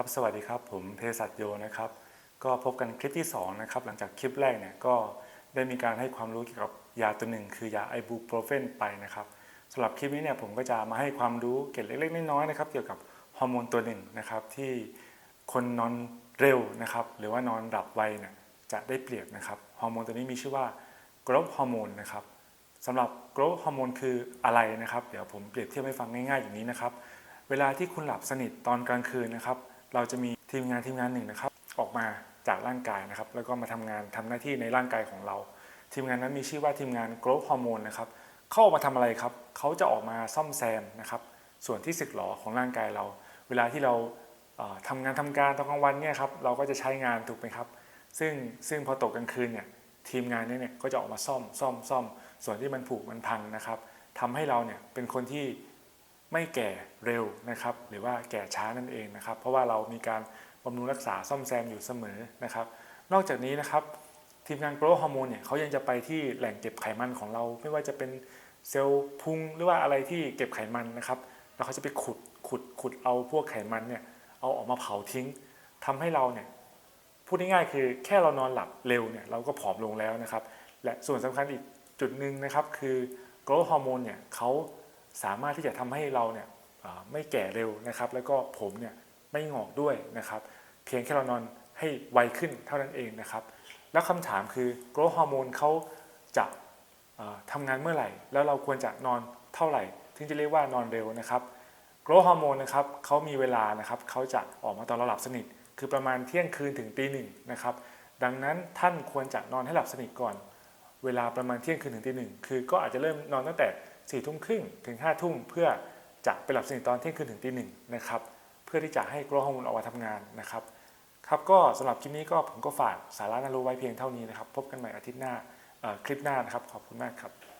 ครับสวัสดีครับ ผมเภสัชโยนะครับ ก็พบกันคลิปที่2นะครับหลังจากคลิปแรกเนี่ยก็ได้มีการให้ความรู้เกี่ยวกับยาตัวหนึ่งคือยาไอบูโปรเฟนไปนะครับสำหรับคลิปนี้เนี่ยผมก็จะมาให้ความรู้เกร็ดเล็กๆน้อยๆนะครับเกี่ยวกับฮอร์โมนตัวหนึ่งนะครับที่คนนอนเร็วนะครับหรือว่านอนหลับไวเนี่ยจะได้เปรียบนะครับฮอร์โมนตัวนี้มีชื่อว่า growth hormone นะครับสำหรับ growth hormone คืออะไรนะครับ เดี๋ยวผมเปรียบเทียบให้ฟังง่ายๆอย่างนี้นะครับเวลาที่คุณหลับสนิทตอนกลางคืนนะครับ เราจะมีทีมงานทีมงานหนึ่งนะครับ ออกมาจากร่างกายนะครับ แล้วก็มาทำงานทำหน้าที่ในร่างกายของเรา ทีมงานนั้นมีชื่อว่าทีมงาน growth hormone นะครับเข้ามาทำอะไรครับเขาจะออกมาซ่อมแซมนะครับ ส่วนที่สึกหรอของร่างกายเรา เวลาที่เราเอ่อทำงานทำการตอนกลางวันเนี่ยครับเราก็จะใช้งานถูกไหมครับ ซึ่งซึ่งพอตกกลางคืนเนี่ยทีมงานเนี้เนี่ยก็จะออกมาซ่อมซ่อมซ่อม ส่วนที่มันผุมันพังนะครับทำให้เราเนี่ยเป็นคนที่ ไม่แก่เร็วนะครับ หรือว่าแก่ช้านั่นเองนะครับ เพราะว่าเรามีการบำรุงรักษาซ่อมแซมอยู่เสมอนะครับ นอกจากนี้นะครับทีมงานโกรทฮอร์โมนเนี่ยเขายังจะไปที่แหล่งเก็บไขมันของเรา ไม่ว่าจะเป็นเซลล์พุงหรือว่าอะไรที่เก็บไขมันนะครับ แล้วเขาจะไปขุดขุดขุดเอาพวกไขมันเนี่ยเอาออกมาเผาทิ้งทำให้เราเนี่ยพูดง่ายๆคือแค่เรานอนหลับเร็วเนี่ยเราก็ผอมลงแล้วนะครับ และส่วนสำคัญอีกจุดหนึ่งนะครับคือ growth hormone เนี่ยเขา สามารถที่จะทำให้เราเนี่ยไม่แก่เร็วนะครับ แล้วก็ผมเนี่ยไม่งอกด้วยนะครับ เพียงแค่เรานอนให้ไวขึ้นเท่านั้นเองนะครับ แล้วคำถามคือ growth hormone เขาจะทำางานเมื่อไหร่ แล้วเราควรจะนอนเท่าไหร่ ถึงจะเรียกว่านอนเร็วนะครับ growth hormone นะครับเขามีเวลานะครับเขาจะออกมาตอนเราหลับสนิท คือประมาณเที่ยงคืนถึงตีหนึ่งนะครับ ดังนั้นท่านควรจะนอนให้หลับสนิทก่อน เวลาประมาณเที่ยงคืนถึงตีหนึ่งคือก็อาจจะเริ่มนอนตั้งแต่ สี่ทุ่มครึ่งถึงห้าทุ่มเพื่อจะไปหลับสนิทตอนเที่ยงคืนถึงตีหนึ่งนะครับเพื่อที่จะให้กรอฮอร์โมนออกมาทำงานนะครับครับก็สำหรับคลิปนี้ก็ผมก็ฝากสาระน่ารู้ไว้เพียงเท่านี้นะครับ พบกันใหม่อาทิตย์หน้าคลิปหน้านะครับขอบคุณมากครับ